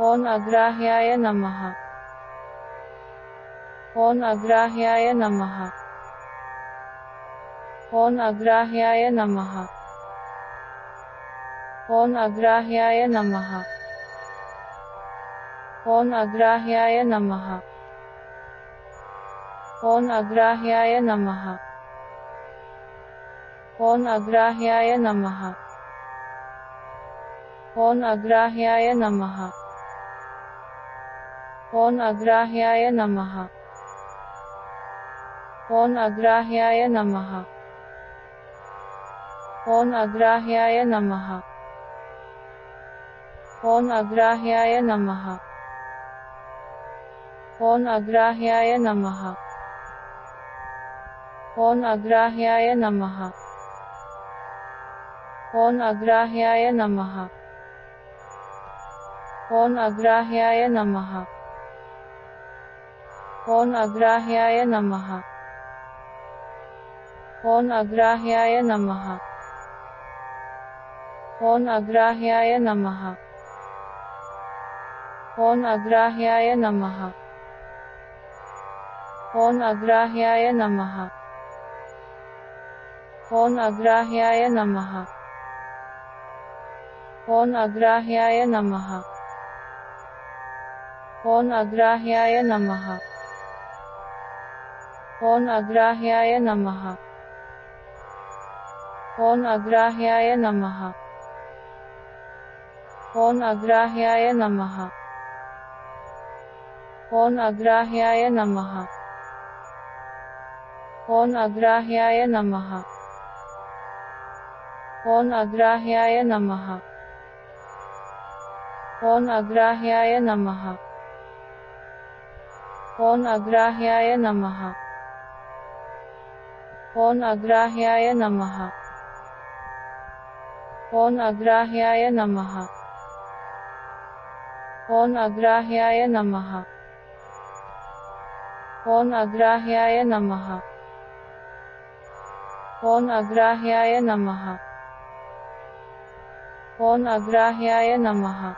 ॐ अग्राह्याय नमः ॐ अग्राह्याय नमः ॐ अग्राह्याय नमः ॐ अग्राह्याय नमः ॐ अग्राह्याय नमः ॐ अग्राह्याय नमः ॐ अग्राह्याय नमः ॐ अग्राह्याय नमः ॐ अग्राह्याय नमः ॐ अग्राह्याय नमः ॐ अग्राह्याय नमः ॐ अग्राह्याय नमः ॐ अग्राह्याय नमः ॐ अग्राह्याय नमः ॐ अग्राह्याय नमः ॐ अग्राह्याय नमः ॐ अग्राह्याय नमः ॐ अग्राह्याय नमः ॐ अग्राह्याय नमः ॐ अग्राह्याय नमः ॐ अग्राह्याय नमः ॐ अग्राह्याय नमः ॐ अग्राह्याय नमः ॐ अग्राह्याय नमः ॐ अग्राह्याय नमः ॐ अग्राह्याय नमः ॐ अग्राह्याय नमः ॐ अग्राह्याय नमः ॐ अग्राह्याय नमः ॐ अग्राह्याय नमः ॐ अग्राह्याय नमः ॐ अग्राह्याय नमः ॐ अग्राह्याय नमः ॐ अग्राह्याय नमः ॐ अग्राह्याय नमः ॐ अग्राह्याय नमः ॐ अग्राह्याय नमः ॐ अग्राह्याय नमः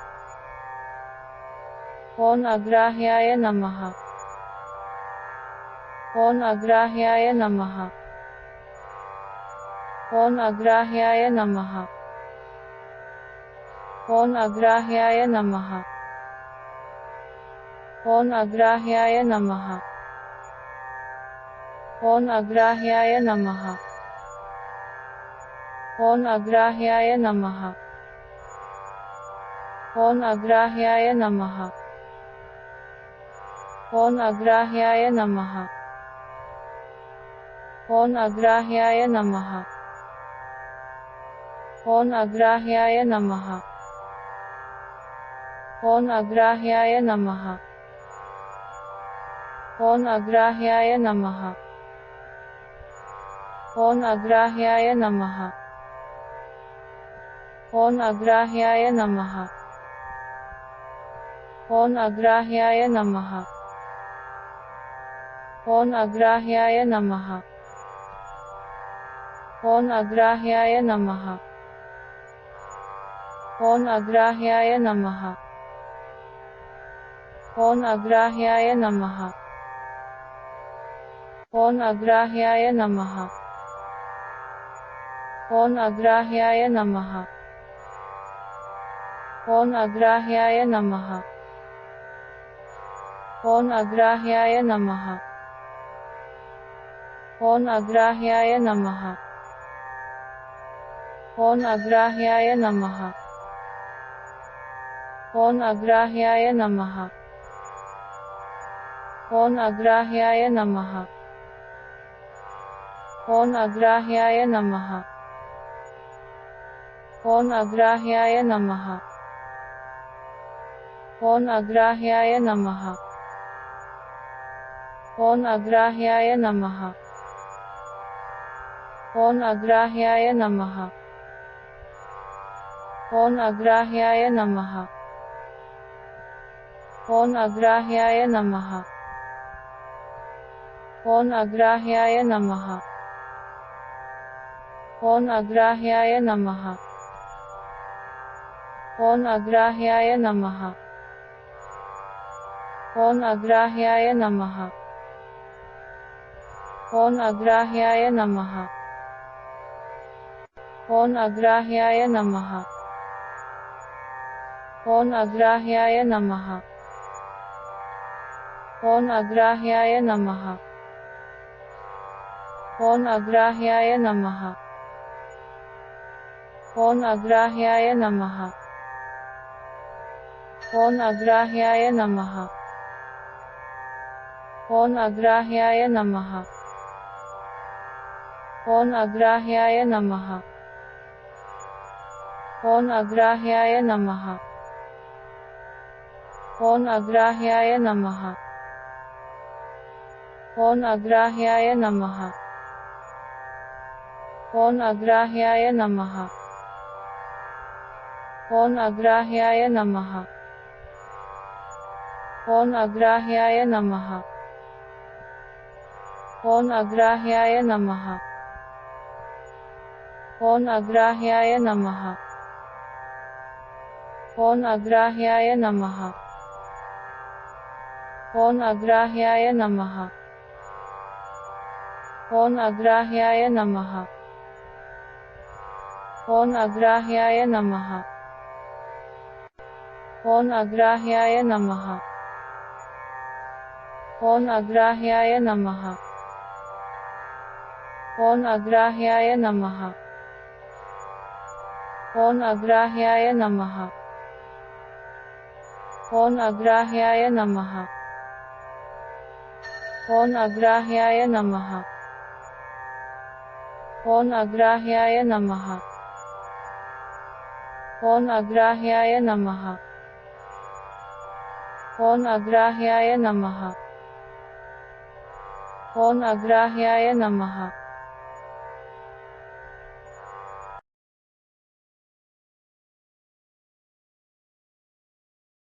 ॐ अग्राह्याय नमः ॐ अग्राह्याय नमः ॐ अग्राह्याय नमः ॐ अग्राह्याय नमः ॐ अग्राह्याय नमः ॐ अग्राह्याय नमः ॐ अग्राह्याय नमः ॐ अग्राह्याय नमः ॐ अग्राह्याय नमः ॐ अग्राह्याय नमः ॐ अग्राह्याय नमः ॐ अग्राह्याय नमः ॐ अग्राह्याय नमः ॐ अग्राह्याय नमः ॐ अग्राह्याय नमः ॐ अग्राह्याय नमः ॐ अग्राह्याय नमः ॐ अग्राह्याय नमः ॐ अग्राह्याय नमः ॐ अग्राह्याय नमः ॐ अग्राह्याय नमः ॐ अग्राह्याय नमः ॐ अग्राह्याय नमः ॐ अग्राह्याय नमः ॐ अग्राह्याय नमः ॐ अग्राह्याय नमः ॐ अग्राह्याय नमः ॐ अग्राह्याय नमः ॐ अग्राह्याय नमः ॐ अग्राह्याय नमः ॐ अग्राह्याय नमः ॐ अग्राह्याय नमः ॐ अग्राह्याय नमः ॐ अग्राह्याय नमः ॐ अग्राह्याय नमः ॐ अग्राह्याय नमः ॐ अग्राह्याय नमः ॐ अग्राह्याय नमः ॐ अग्राह्याय नमः ॐ अग्राह्याय नमः ॐ अग्राह्याय नमः ॐ अग्राह्याय नमः ॐ अग्राह्याय नमः ॐ अग्राह्याय नमः ॐ अग्राह्याय नमः ॐ अग्राह्याय नमः ॐ अग्राह्याय नमः ॐ अग्राह्याय नमः ॐ अग्राह्याय नमः ॐ अग्राह्याय नमः ॐ अग्राह्याय नमः ॐ अग्राह्याय नमः ॐ अग्राह्याय नमः ॐ अग्राह्याय नमः ॐ अग्राह्याय नमः ॐ अग्राह्याय नमः ॐ अग्राह्याय नमः ॐ अग्राह्याय नमः ॐ अग्राह्याय नमः ॐ अग्राह्याय नमः ॐ अग्राह्याय नमः ॐ अग्राह्याय नमः ॐ अग्राह्याय नमः ॐ अग्राह्याय नमः ॐ अग्राह्याय नमः ॐ अग्राह्याय नमः ओं अग्राह्याय नमः ओं अग्राह्याय नमः ओं अग्राह्याय नमः ओं अग्राह्याय नमः